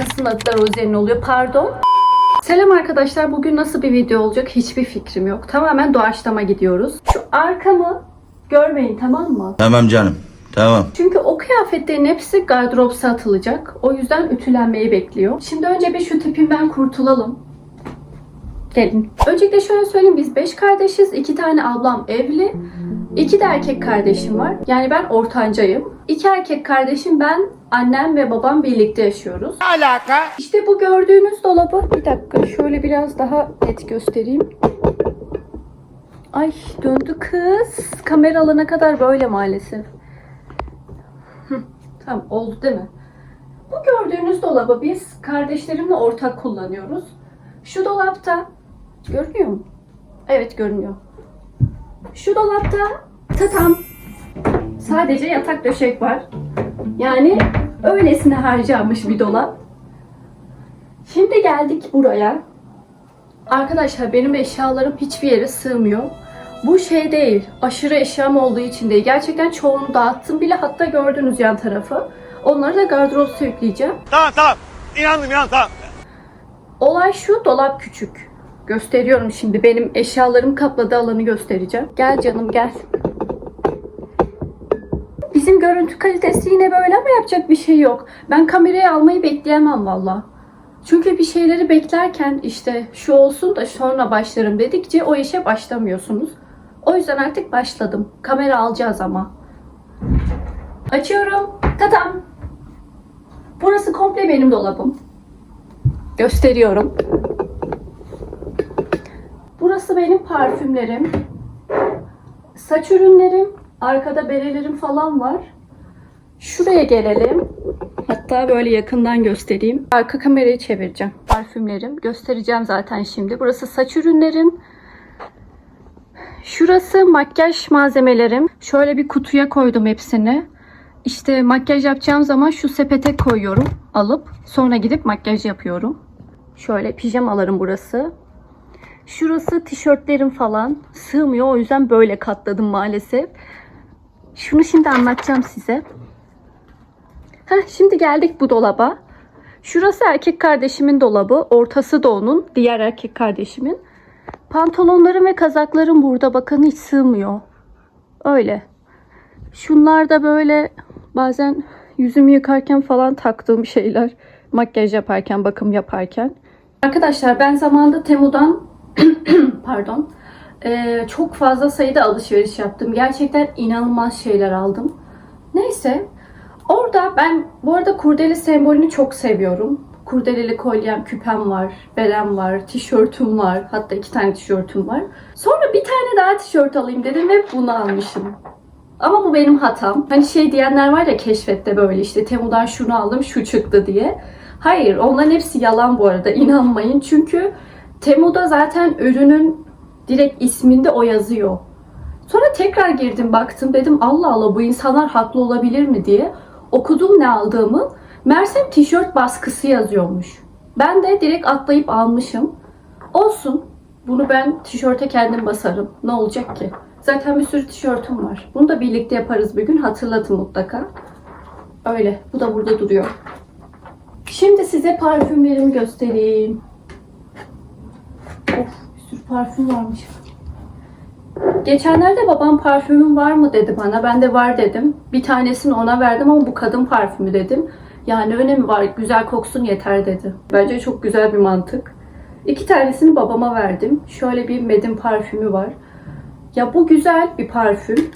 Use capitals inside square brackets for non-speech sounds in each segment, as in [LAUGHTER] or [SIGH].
markasının adı da Rose'nin oluyor. Pardon. Selam arkadaşlar. Bugün nasıl bir video olacak hiçbir fikrim yok. Tamamen doğaçlama gidiyoruz. Şu arkamı görmeyin tamam mı? Tamam canım. Tamam. Çünkü o kıyafetlerin hepsi gardıropsa atılacak. O yüzden ütülenmeyi bekliyor. Şimdi önce bir şu tipimden kurtulalım. Gelin. Öncelikle şöyle söyleyeyim. Biz 5 kardeşiz. 2 tane ablam evli. 2 de erkek kardeşim var. Yani ben ortancayım. 2 erkek kardeşim ben, annem ve babam birlikte yaşıyoruz. alaka? İşte bu gördüğünüz dolabı. Bir dakika şöyle biraz daha net göstereyim. Ay döndü kız. Kamera alana kadar böyle maalesef. Hı, tamam oldu değil mi? Bu gördüğünüz dolabı biz kardeşlerimle ortak kullanıyoruz. Şu dolapta görünüyor mu? Evet görünüyor. Şu dolapta tatam sadece yatak döşek var. Yani öylesine harcanmış bir dolap. Şimdi geldik buraya. Arkadaşlar benim eşyalarım hiçbir yere sığmıyor. Bu şey değil. Aşırı eşyam olduğu için değil. Gerçekten çoğunu dağıttım bile. Hatta gördünüz yan tarafı. Onları da gardıroba yükleyeceğim. Tamam tamam. İnandım inan tamam. Olay şu, dolap küçük. Gösteriyorum şimdi. Benim eşyalarım kapladığı alanı göstereceğim. Gel canım gel. Bizim görüntü kalitesi yine böyle ama yapacak bir şey yok. Ben kamerayı almayı bekleyemem valla. Çünkü bir şeyleri beklerken işte şu olsun da sonra başlarım dedikçe o işe başlamıyorsunuz. O yüzden artık başladım. Kamera alacağız ama. Açıyorum. Tatam. Burası komple benim dolabım. Gösteriyorum. Burası benim parfümlerim. Saç ürünlerim. Arkada berelerim falan var. Şuraya gelelim. Hatta böyle yakından göstereyim. Arka kamerayı çevireceğim. Parfümlerim. Göstereceğim zaten şimdi. Burası saç ürünlerim. Şurası makyaj malzemelerim. Şöyle bir kutuya koydum hepsini. İşte makyaj yapacağım zaman şu sepete koyuyorum alıp sonra gidip makyaj yapıyorum. Şöyle pijamalarım burası. Şurası tişörtlerim falan. Sığmıyor o yüzden böyle katladım maalesef. Şunu şimdi anlatacağım size. Heh, şimdi geldik bu dolaba. Şurası erkek kardeşimin dolabı. Ortası da onun. Diğer erkek kardeşimin. Pantolonlarım ve kazaklarım burada. Bakın hiç sığmıyor. Öyle. Şunlar da böyle bazen yüzümü yıkarken falan taktığım şeyler. Makyaj yaparken, bakım yaparken. Arkadaşlar ben zamanında Temu'dan [CLEARS THROAT] pardon eee, çok fazla sayıda alışveriş yaptım. Gerçekten inanılmaz şeyler aldım. Neyse orada ben bu arada kurdele sembolünü çok seviyorum. Kurdeleli kolyem, küpem var, berem var, tişörtüm var. Hatta iki tane tişörtüm var. Sonra bir tane daha tişört alayım dedim ve bunu almışım. Ama bu benim hatam. Hani şey diyenler var ya keşfette böyle işte Temu'dan şunu aldım şu çıktı diye. Hayır onların hepsi yalan bu arada inanmayın. Çünkü Temu'da zaten ürünün direkt isminde o yazıyor. Sonra tekrar girdim baktım dedim Allah Allah bu insanlar haklı olabilir mi diye. Okudum ne aldığımı. Mersem tişört baskısı yazıyormuş. Ben de direkt atlayıp almışım. Olsun. Bunu ben tişörte kendim basarım. Ne olacak ki? Zaten bir sürü tişörtüm var. Bunu da birlikte yaparız bir gün. Hatırlatın mutlaka. Öyle. Bu da burada duruyor. Şimdi size parfümlerimi göstereyim. Of parfüm varmış. Geçenlerde babam parfümün var mı dedi bana. Ben de var dedim. Bir tanesini ona verdim ama bu kadın parfümü dedim. Yani önemi var. Güzel koksun yeter dedi. Bence çok güzel bir mantık. İki tanesini babama verdim. Şöyle bir Medin parfümü var. Ya bu güzel bir parfüm.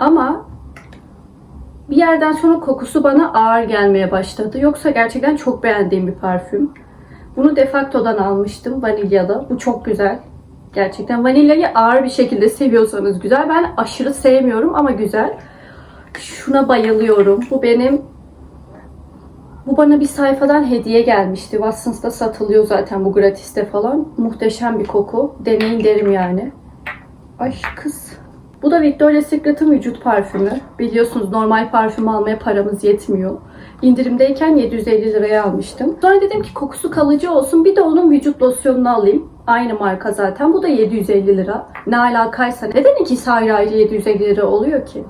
Ama bir yerden sonra kokusu bana ağır gelmeye başladı. Yoksa gerçekten çok beğendiğim bir parfüm. Bunu Defacto'dan almıştım vanilyalı. Bu çok güzel. Gerçekten vanilyayı ağır bir şekilde seviyorsanız güzel. Ben aşırı sevmiyorum ama güzel. Şuna bayılıyorum. Bu benim bu bana bir sayfadan hediye gelmişti. Watsons'ta satılıyor zaten bu gratiste falan. Muhteşem bir koku. Deneyin derim yani. Ay kız. Bu da Victoria's Secret'ın vücut parfümü. Biliyorsunuz normal parfüm almaya paramız yetmiyor. İndirimdeyken 750 liraya almıştım. Sonra dedim ki kokusu kalıcı olsun bir de onun vücut losyonunu alayım. Aynı marka zaten. Bu da 750 lira. Ne alakaysa. Neden ikisi ayrı ayrı 750 lira oluyor ki?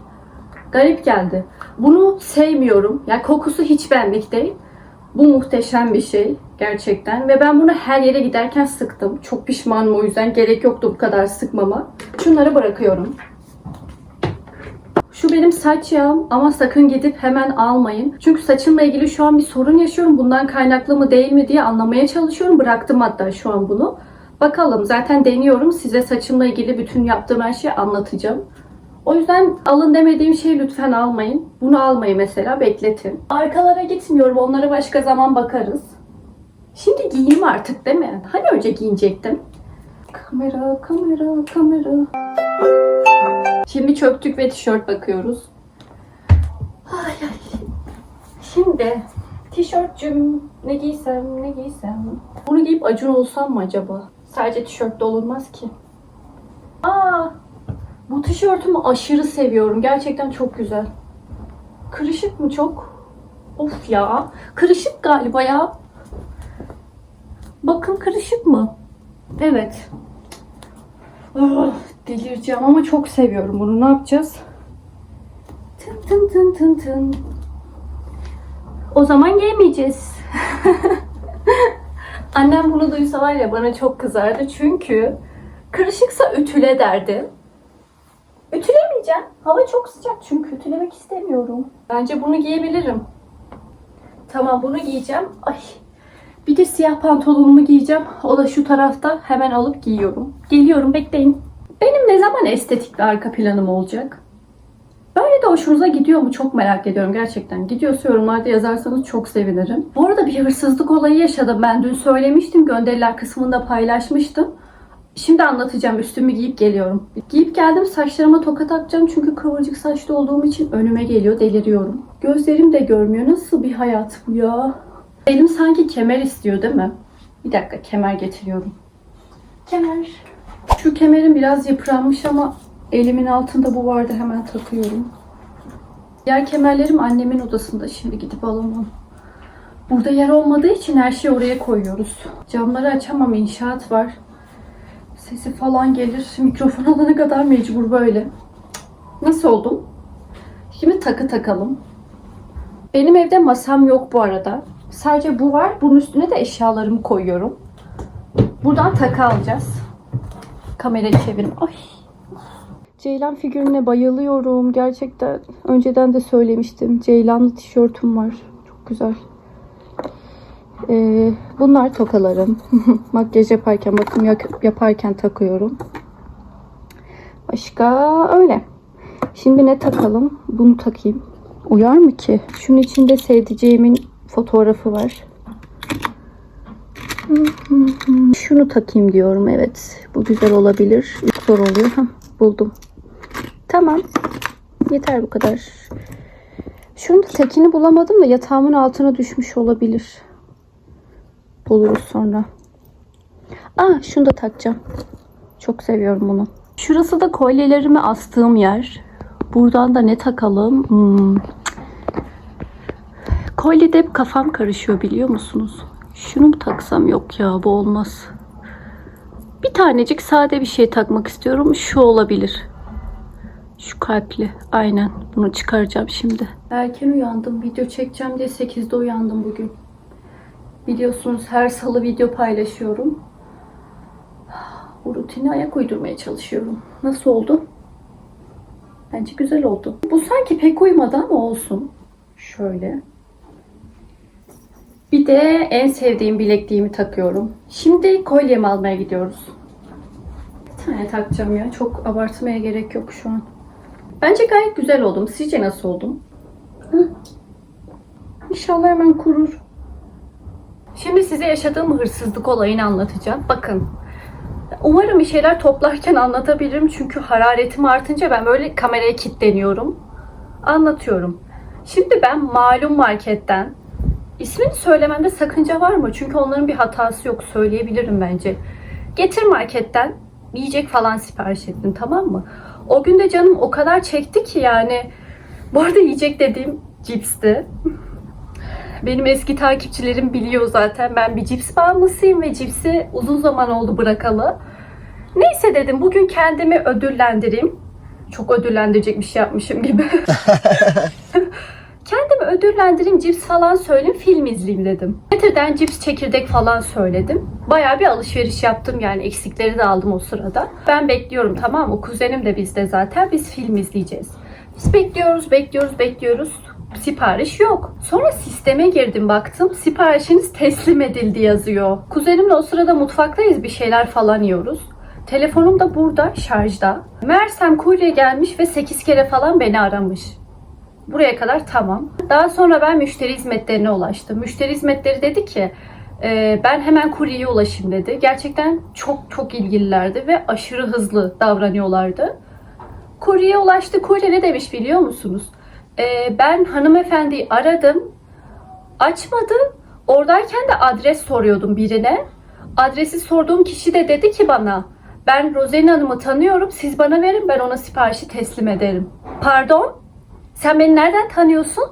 Garip geldi. Bunu sevmiyorum. Yani kokusu hiç benlik değil. Bu muhteşem bir şey gerçekten ve ben bunu her yere giderken sıktım. Çok pişmanım o yüzden gerek yoktu bu kadar sıkmama. Şunları bırakıyorum. Şu benim saç yağım ama sakın gidip hemen almayın. Çünkü saçımla ilgili şu an bir sorun yaşıyorum. Bundan kaynaklı mı değil mi diye anlamaya çalışıyorum. Bıraktım hatta şu an bunu. Bakalım zaten deniyorum. Size saçımla ilgili bütün yaptığım her şeyi anlatacağım. O yüzden alın demediğim şeyi lütfen almayın. Bunu almayın mesela bekletin. Arkalara gitmiyorum. Onlara başka zaman bakarız. Şimdi giyeyim artık değil mi? Hani önce giyinecektim. Kamera, kamera, kamera. Şimdi çöktük ve tişört bakıyoruz. Ay ay. Şimdi tişörtcüm ne giysem ne giysem. Bunu giyip acun olsam mı acaba? Sadece tişörtle olmaz ki. Aa, bu tişörtümü aşırı seviyorum. Gerçekten çok güzel. Kırışık mı çok? Of ya. Kırışık galiba ya. Bakın kırışık mı? Evet. Ah, delireceğim ama çok seviyorum bunu. Ne yapacağız? Tın tın tın tın tın. O zaman yemeyeceğiz. [LAUGHS] Annem bunu duysa var ya bana çok kızardı. Çünkü kırışıksa ütüle derdi. Ütülemeyeceğim. Hava çok sıcak çünkü ütülemek istemiyorum. Bence bunu giyebilirim. Tamam bunu giyeceğim. Ay. Bir de siyah pantolonumu giyeceğim. O da şu tarafta. Hemen alıp giyiyorum. Geliyorum bekleyin. Benim ne zaman estetik bir arka planım olacak? Böyle de hoşunuza gidiyor mu? Çok merak ediyorum gerçekten. Gidiyorsa yorumlarda yazarsanız çok sevinirim. Bu arada bir hırsızlık olayı yaşadım. Ben dün söylemiştim. Gönderiler kısmında paylaşmıştım. Şimdi anlatacağım. Üstümü giyip geliyorum. Giyip geldim saçlarıma toka takacağım. Çünkü kıvırcık saçlı olduğum için önüme geliyor. Deliriyorum. Gözlerim de görmüyor. Nasıl bir hayat bu ya? Elim sanki kemer istiyor değil mi? Bir dakika kemer getiriyorum. Kemer. Şu kemerim biraz yıpranmış ama elimin altında bu vardı hemen takıyorum. Diğer kemerlerim annemin odasında şimdi gidip alamam. Burada yer olmadığı için her şeyi oraya koyuyoruz. Camları açamam inşaat var. Sesi falan gelir. Mikrofon [LAUGHS] alana kadar mecbur böyle. Nasıl oldum? Şimdi takı takalım. Benim evde masam yok bu arada. Sadece bu var. Bunun üstüne de eşyalarımı koyuyorum. Buradan takı alacağız. Kamerayı çevirin. Ay. Ceylan figürüne bayılıyorum. Gerçekten önceden de söylemiştim. Ceylanlı tişörtüm var. Çok güzel. Ee, bunlar tokalarım. [LAUGHS] Makyaj yaparken, bakım yaparken takıyorum. Başka öyle. Şimdi ne takalım? Bunu takayım. Uyar mı ki? Şunun içinde sevdiceğimin fotoğrafı var. Şunu takayım diyorum. Evet. Bu güzel olabilir. Çok zor oluyor. Hah, buldum. Tamam. Yeter bu kadar. Şunun da tekini bulamadım da yatağımın altına düşmüş olabilir. Buluruz sonra. Aa şunu da takacağım. Çok seviyorum bunu. Şurası da kolyelerimi astığım yer. Buradan da ne takalım? Hmm. Kolyede hep kafam karışıyor biliyor musunuz? Şunu mu taksam? Yok ya bu olmaz. Bir tanecik sade bir şey takmak istiyorum. Şu olabilir. Şu kalpli. Aynen. Bunu çıkaracağım şimdi. Erken uyandım. Video çekeceğim diye 8'de uyandım bugün. Biliyorsunuz her salı video paylaşıyorum. Bu rutine ayak uydurmaya çalışıyorum. Nasıl oldu? Bence güzel oldu. Bu sanki pek uymadı ama olsun. Şöyle. Bir de en sevdiğim bilekliğimi takıyorum. Şimdi kolyemi almaya gidiyoruz. Bir tane takacağım ya. Çok abartmaya gerek yok şu an. Bence gayet güzel oldum. Sizce nasıl oldum? İnşallah hemen kurur. Şimdi size yaşadığım hırsızlık olayını anlatacağım. Bakın. Umarım bir şeyler toplarken anlatabilirim. Çünkü hararetim artınca ben böyle kameraya kilitleniyorum. Anlatıyorum. Şimdi ben malum marketten ismini söylememde sakınca var mı? Çünkü onların bir hatası yok. Söyleyebilirim bence. Getir marketten yiyecek falan sipariş ettim tamam mı? O gün de canım o kadar çekti ki yani. Bu arada yiyecek dediğim cipsti. Benim eski takipçilerim biliyor zaten. Ben bir cips bağımlısıyım ve cipsi uzun zaman oldu bırakalı. Neyse dedim bugün kendimi ödüllendireyim. Çok ödüllendirecek bir şey yapmışım gibi. [LAUGHS] Kendimi ödüllendireyim, cips falan söyleyeyim, film izleyeyim dedim. Getirden cips, çekirdek falan söyledim. Bayağı bir alışveriş yaptım yani eksikleri de aldım o sırada. Ben bekliyorum tamam mı? Kuzenim de bizde zaten. Biz film izleyeceğiz. Biz bekliyoruz, bekliyoruz, bekliyoruz. Sipariş yok. Sonra sisteme girdim baktım. Siparişiniz teslim edildi yazıyor. Kuzenimle o sırada mutfaktayız bir şeyler falan yiyoruz. Telefonum da burada şarjda. Meğersem kurye gelmiş ve 8 kere falan beni aramış. Buraya kadar tamam. Daha sonra ben müşteri hizmetlerine ulaştım. Müşteri hizmetleri dedi ki "E, ben hemen kuryeye ulaşayım dedi. Gerçekten çok çok ilgililerdi ve aşırı hızlı davranıyorlardı. Kuryeye ulaştı. Kurye ne demiş biliyor musunuz? "E, ben hanımefendiyi aradım. Açmadı. Oradayken de adres soruyordum birine. Adresi sorduğum kişi de dedi ki bana ben Rozen Hanım'ı tanıyorum. Siz bana verin ben ona siparişi teslim ederim. Pardon? Sen beni nereden tanıyorsun?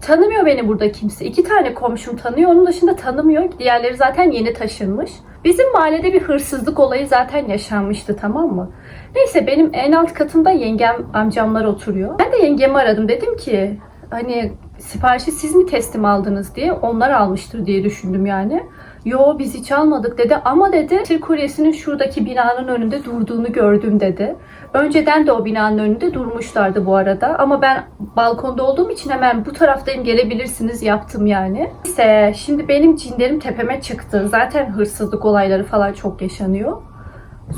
Tanımıyor beni burada kimse. İki tane komşum tanıyor. Onun dışında tanımıyor. Diğerleri zaten yeni taşınmış. Bizim mahallede bir hırsızlık olayı zaten yaşanmıştı tamam mı? Neyse benim en alt katımda yengem amcamlar oturuyor. Ben de yengemi aradım. Dedim ki hani siparişi siz mi teslim aldınız diye. Onlar almıştır diye düşündüm yani. Yo biz hiç almadık dedi ama dedi Tır kuryesinin şuradaki binanın önünde durduğunu gördüm dedi. Önceden de o binanın önünde durmuşlardı bu arada ama ben balkonda olduğum için hemen bu taraftayım gelebilirsiniz yaptım yani. Neyse şimdi benim cinlerim tepeme çıktı. Zaten hırsızlık olayları falan çok yaşanıyor.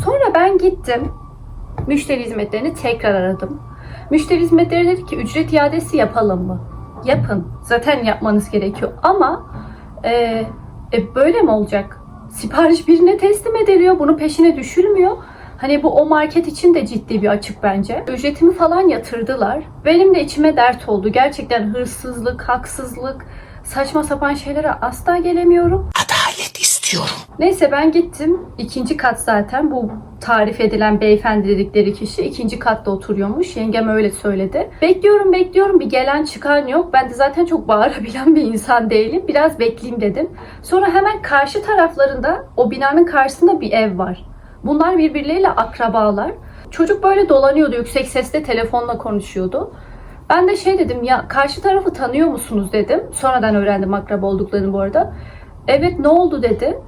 Sonra ben gittim. Müşteri hizmetlerini tekrar aradım. Müşteri hizmetleri dedi ki ücret iadesi yapalım mı? Yapın. Zaten yapmanız gerekiyor ama e, e, böyle mi olacak? Sipariş birine teslim ediliyor. Bunu peşine düşülmüyor. Hani bu o market için de ciddi bir açık bence. Ücretimi falan yatırdılar. Benim de içime dert oldu. Gerçekten hırsızlık, haksızlık, saçma sapan şeylere asla gelemiyorum. İstiyorum. Neyse ben gittim. İkinci kat zaten bu tarif edilen beyefendi dedikleri kişi ikinci katta oturuyormuş. Yengem öyle söyledi. Bekliyorum bekliyorum bir gelen çıkan yok. Ben de zaten çok bağırabilen bir insan değilim. Biraz bekleyeyim dedim. Sonra hemen karşı taraflarında o binanın karşısında bir ev var. Bunlar birbirleriyle akrabalar. Çocuk böyle dolanıyordu yüksek sesle telefonla konuşuyordu. Ben de şey dedim ya karşı tarafı tanıyor musunuz dedim. Sonradan öğrendim akraba olduklarını bu arada. Evet ne oldu dedi.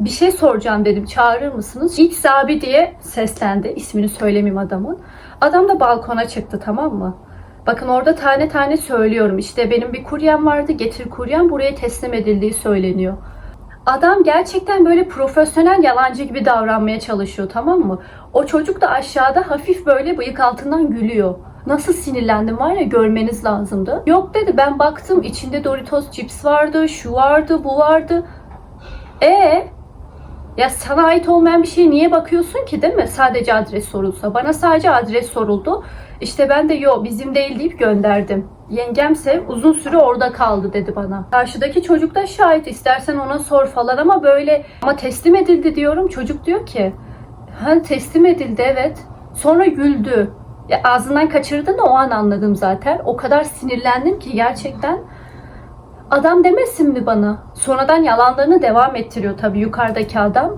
Bir şey soracağım dedim. Çağırır mısınız? X abi diye seslendi. İsmini söylemeyeyim adamın. Adam da balkona çıktı tamam mı? Bakın orada tane tane söylüyorum. İşte benim bir kuryem vardı. Getir kuryem buraya teslim edildiği söyleniyor. Adam gerçekten böyle profesyonel yalancı gibi davranmaya çalışıyor tamam mı? O çocuk da aşağıda hafif böyle bıyık altından gülüyor. Nasıl sinirlendim var ya görmeniz lazımdı. Yok dedi ben baktım içinde Doritos cips vardı, şu vardı, bu vardı. E ya sana ait olmayan bir şeye niye bakıyorsun ki değil mi? Sadece adres sorulsa. Bana sadece adres soruldu. İşte ben de yo bizim değil deyip gönderdim. Yengemse uzun süre orada kaldı dedi bana. Karşıdaki çocuk da şahit istersen ona sor falan ama böyle ama teslim edildi diyorum. Çocuk diyor ki ha teslim edildi evet. Sonra güldü. Ya ağzından kaçırdığını o an anladım zaten. O kadar sinirlendim ki gerçekten. Adam demesin mi bana? Sonradan yalanlarını devam ettiriyor tabii yukarıdaki adam.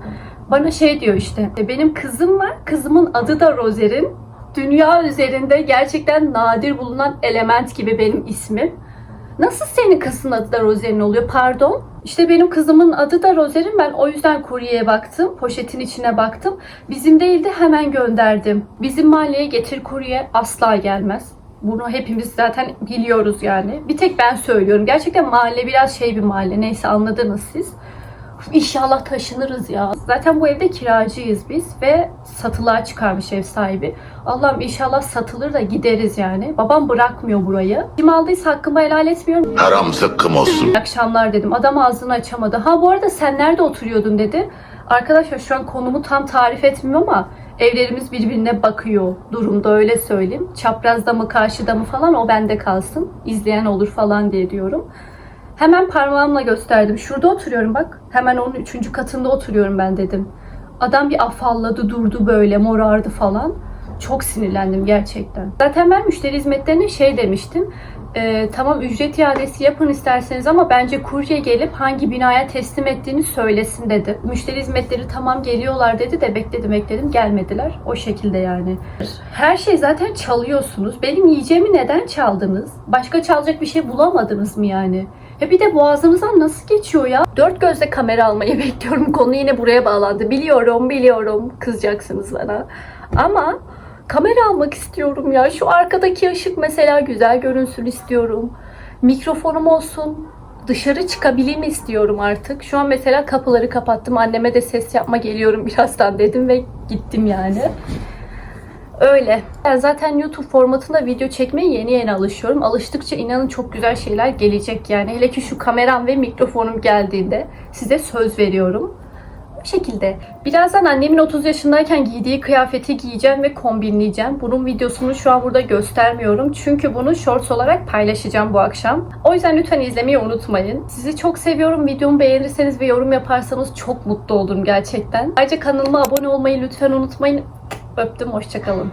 Bana şey diyor işte. Benim kızım var. Kızımın adı da Rozer'in. Dünya üzerinde gerçekten nadir bulunan element gibi benim ismim. Nasıl senin kızın adı da Rozer'in oluyor? Pardon. İşte benim kızımın adı da Rozer'in. Ben o yüzden kuryeye baktım. Poşetin içine baktım. Bizim değildi hemen gönderdim. Bizim mahalleye getir kurye asla gelmez. Bunu hepimiz zaten biliyoruz yani. Bir tek ben söylüyorum. Gerçekten mahalle biraz şey bir mahalle. Neyse anladınız siz. İnşallah taşınırız ya. Zaten bu evde kiracıyız biz ve satılığa çıkarmış ev sahibi. Allah'ım inşallah satılır da gideriz yani. Babam bırakmıyor burayı. Kim aldıysa hakkımı helal etmiyorum. Haram zıkkım olsun. İyi akşamlar dedim. Adam ağzını açamadı. Ha bu arada sen nerede oturuyordun dedi. Arkadaşlar şu an konumu tam tarif etmiyorum ama evlerimiz birbirine bakıyor durumda öyle söyleyeyim. Çaprazda mı karşıda mı falan o bende kalsın. İzleyen olur falan diye diyorum. Hemen parmağımla gösterdim. Şurada oturuyorum bak. Hemen onun üçüncü katında oturuyorum ben dedim. Adam bir afalladı durdu böyle morardı falan. Çok sinirlendim gerçekten. Zaten ben müşteri hizmetlerine şey demiştim. Ee, tamam ücret iadesi yapın isterseniz ama bence kurye gelip hangi binaya teslim ettiğini söylesin dedi. Müşteri hizmetleri tamam geliyorlar dedi de bekledim bekledim gelmediler. O şekilde yani. Her şey zaten çalıyorsunuz. Benim yiyeceğimi neden çaldınız? Başka çalacak bir şey bulamadınız mı yani? Ya bir de boğazınızdan nasıl geçiyor ya? Dört gözle kamera almayı [LAUGHS] bekliyorum. Konu yine buraya bağlandı. Biliyorum, biliyorum. Kızacaksınız bana. Ama kamera almak istiyorum ya. Şu arkadaki ışık mesela güzel görünsün istiyorum. Mikrofonum olsun. Dışarı çıkabileyim istiyorum artık. Şu an mesela kapıları kapattım. Anneme de ses yapma geliyorum [LAUGHS] birazdan dedim ve gittim yani. Öyle. Ben zaten YouTube formatında video çekmeye yeni yeni alışıyorum. Alıştıkça inanın çok güzel şeyler gelecek yani. Hele ki şu kameram ve mikrofonum geldiğinde size söz veriyorum. Bu şekilde. Birazdan annemin 30 yaşındayken giydiği kıyafeti giyeceğim ve kombinleyeceğim. Bunun videosunu şu an burada göstermiyorum. Çünkü bunu shorts olarak paylaşacağım bu akşam. O yüzden lütfen izlemeyi unutmayın. Sizi çok seviyorum. Videomu beğenirseniz ve yorum yaparsanız çok mutlu olurum gerçekten. Ayrıca kanalıma abone olmayı lütfen unutmayın. Öptüm. Hoşçakalın.